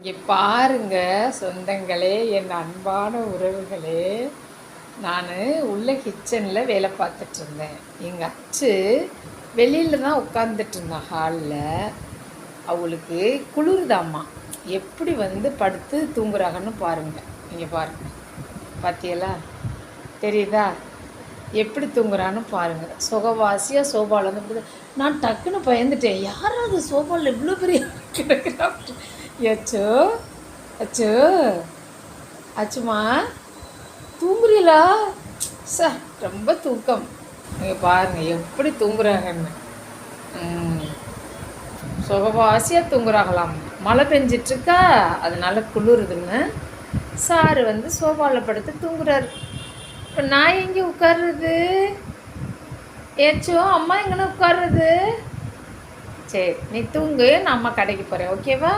இங்கே பாருங்க சொந்தங்களே என் அன்பான உறவுகளே. நான் உள்ள கிச்சனில் வேலை பார்த்துட்டு இருந்தேன். எங்கள் அச்சு வெளியில் தான் உட்காந்துட்டு இருந்தான் ஹாலில். அவளுக்கு குளிருதாம்மா. எப்படி வந்து படுத்து தூங்குறாங்கன்னு பாருங்கள் நீங்கள் பாருங்கள் பார்த்தியலா தெரியுதா? எப்படி தூங்குறான்னு பாருங்கள் சுகவாசியாக சோபாவில் வந்து நான் டக்குன்னு பயந்துட்டேன். யாராவது சோபாவில் இவ்வளோ பெரிய கிடக்குறா? அச்சோ அச்சோ அச்சுமா. தூங்குறீங்களா சார் ரொம்ப தூக்கம். நீங்கள் பாருங்கள் எப்படி தூங்குறாங்கன்னு. ம். சுகவாசியாக தூங்குறாங்களாம். மழை பெஞ்சிட்ருக்கா? அதனால் குளிருதுன்னு. சாரு வந்து சோஃபாவில் படுத்து தூங்குறாரு. இப்போ நான் எங்கே உட்கார்றது? ஏச்சோ அம்மா எங்கன்னு உட்கார்றது? சரி நீ தூங்கு நான் அம்மா கடைக்கு போகிறேன் ஓகேவா?